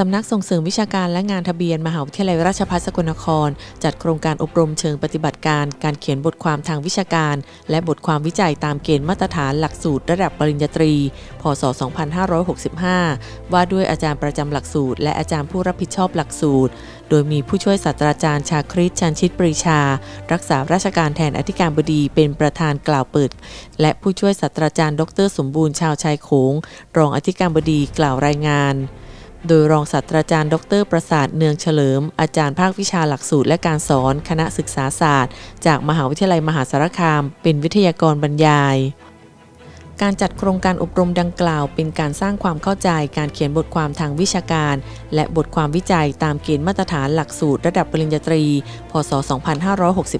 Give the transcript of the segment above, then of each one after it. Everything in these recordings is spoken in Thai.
สำนักส่งเสริมวิชาการและงานทะเบียน มหาวิทยาลัยราชภัฏสกลนคร จัดโครงการอบรมเชิงปฏิบัติการ การเขียนบทความทางวิชาการ และบทความวิจัยตามเกณฑ์มาตรฐานหลักสูตรระดับปริญญาตรี พศ 2565 ว่าด้วยอาจารย์ประจำหลักสูตร และอาจารย์ผู้รับผิดชอบหลักสูตร โดยมีผู้ช่วยศาสตราจารย์ชาคริตชันชิตปรีชา รักษาราชการแทนอธิการบดีเป็นประธานกล่าวเปิด และผู้ช่วยศาสตราจารย์ ดร สมบูรณ์ชาวชายโขงรองอธิการบดีกล่าวรายงาน โดยรองศาสตราจารย์ ดร ประสาทเนืองเฉลิม อาจารย์ภาควิชาหลักสูตรและการสอน คณะศึกษาศาสตร์ จากมหาวิทยาลัยมหาสารคาม เป็นวิทยากรบรรยาย การจัดโครงการอบรมดังกล่าว เป็นการสร้างความเข้าใจการเขียนบทความทางวิชาการ และบทความวิจัยตามเกณฑ์มาตรฐานหลักสูตรระดับปริญญาตรี พศ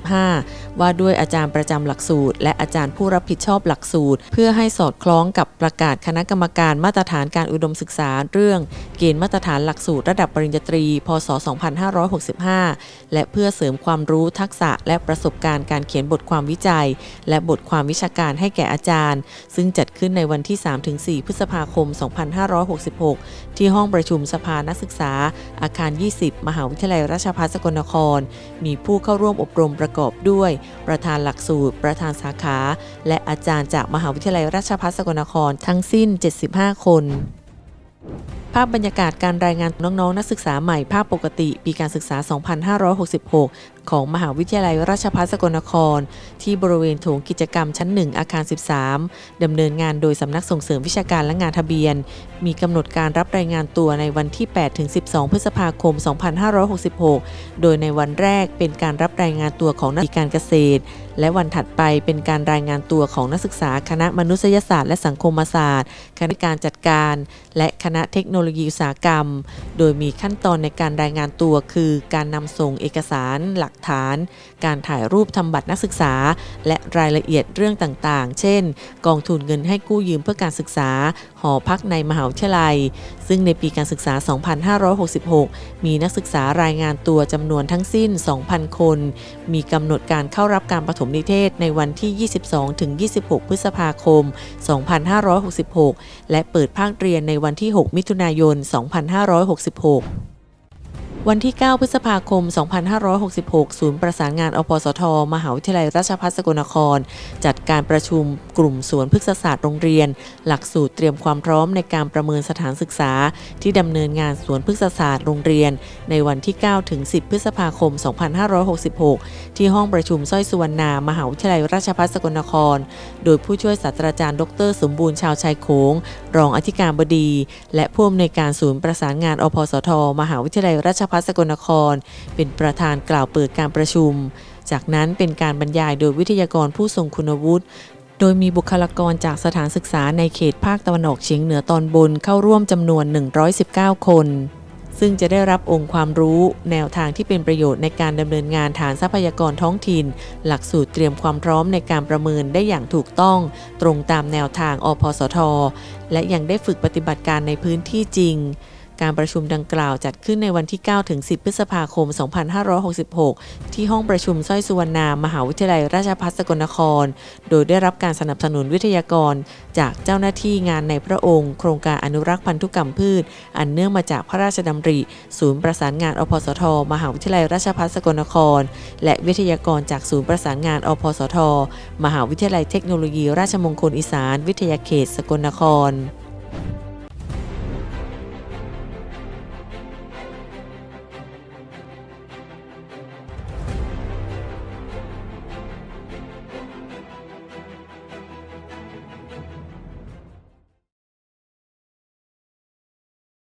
2565 ว่าด้วยอาจารย์ประจำหลักสูตร และอาจารย์ผู้รับผิดชอบหลักสูตร เพื่อให้สอดคล้องกับประกาศคณะกรรมการมาตรฐานการอุดมศึกษาเรื่อง เกณฑ์มาตรฐานหลักสูตรระดับปริญญาตรี พศ 2565 และเพื่อเสริมความรู้ทักษะและประสบการณ์การเขียนบทความวิจัย และบทความวิชาการให้แก่อาจารย์ ซึ่งจัดขึ้นในวันที่ 3-4 พฤษภาคม 2566 ที่ห้องประชุมสภานักศึกษา อาคาร 20 มหาวิทยาลัยราชภัฏสกลนคร มีผู้เข้าร่วมอบรมประกอบด้วย ประธานหลักสูตร ประธานสาขา และอาจารย์จากมหาวิทยาลัยราชภัฏสกลนครทั้งสิ้น 75 คน ภาพบรรยากาศการรายงานน้องๆ นักศึกษาใหม่ภาพปกติ ปีการศึกษา 2566 ของมหาวิทยาลัยราชภัฏสกลนคร ที่บริเวณโถงกิจกรรมชั้น 1 อาคาร 13 ดำเนินงานโดยสำนักส่งเสริมวิชาการและงานทะเบียน มีกำหนดการรับรายงานตัวในวันที่ 8 ถึง 12 พฤษภาคม 2566 โดยในวันแรกเป็นการรับรายงานตัวของนักการเกษตร และวันถัดไปเป็นการรายงานตัวของนักศึกษาคณะมนุษยศาสตร์และสังคมศาสตร์ คณะการจัดการ และคณะเทคโนโลยีอุตสาหกรรม โดยมีขั้นตอนในการรายงานตัวคือ การนำส่งเอกสารหลักฐาน การถ่ายรูปทำบัตรนักศึกษา และรายละเอียดเรื่องต่างๆ เช่น กองทุนเงินให้กู้ยืมเพื่อการศึกษา อพักในมหาวิทยาลัย ซึ่งในปีการศึกษา 2566 มีนักศึกษารายงานตัวจำนวนทั้งสิ้น 2,000 คน มีกำหนดการเข้ารับการปฐมนิเทศในวันที่ 22-26 พฤษภาคม 2566 และเปิดภาคเรียนในวันที่ 6 มิถุนายน 2566 วันที่ 9 พฤษภาคม 2566 ศูนย์ประสานงานอปสท มหาวิทยาลัยราชภัฏสกลนคร จัดการประชุมกลุ่มสวนพฤกษศาสตร์โรงเรียน หลักสูตรเตรียมความพร้อมในการประเมินสถานศึกษา ที่ดำเนินงานสวนพฤกษศาสตร์โรงเรียน ในวันที่ 9 ถึง 10 พฤษภาคม 2566 ที่ห้องประชุมสร้อยสุวรรณามหาวิทยาลัยราชภัฏสกลนคร โดยผู้ช่วยศาสตราจารย์ดร สมบูรณ์ชาวชายโขงรองอธิการบดี และผู้อำนวยการศูนย์ประสานงานอพสท มหาวิทยาลัยราชภัฏสกลนคร เป็นประธานกล่าวเปิดการประชุม จากนั้นเป็นการบรรยายโดยวิทยากรผู้ทรงคุณวุฒิโดยมีบุคลากรจากสถานศึกษาในเขตภาคตะวันออกเฉียงเหนือตอนบนเข้าร่วมจำนวน 119 คน ซึ่งจะได้รับองค์ความรู้แนวทางที่เป็นประโยชน์ในการดำเนินงานฐานทรัพยากรท้องถิ่น หลักสูตรเตรียมความพร้อมในการประเมินได้อย่างถูกต้อง ตรงตามแนวทางอพสท และยังได้ฝึกปฏิบัติการในพื้นที่จริง การประชุมดังกล่าวจัดขึ้นในวันที่ 9 ถึง 10 พฤษภาคม 2566 ที่ห้องประชุมสร้อยสุวรรณามหาวิทยาลัยราชภัฏสกลนคร โดยได้รับการสนับสนุนวิทยากร จากเจ้าหน้าที่งานในพระองค์ โครงการอนุรักษ์พันธุกรรมพืช อันเนื่องมาจากพระราชดำริ ศูนย์ประสานงานอพสท มหาวิทยาลัยราชภัฏสกลนคร และวิทยากรจากศูนย์ประสานงานอพสท มหาวิทยาลัยเทคโนโลยี ราชมงคลอีสาน วิทยาเขตสกลนคร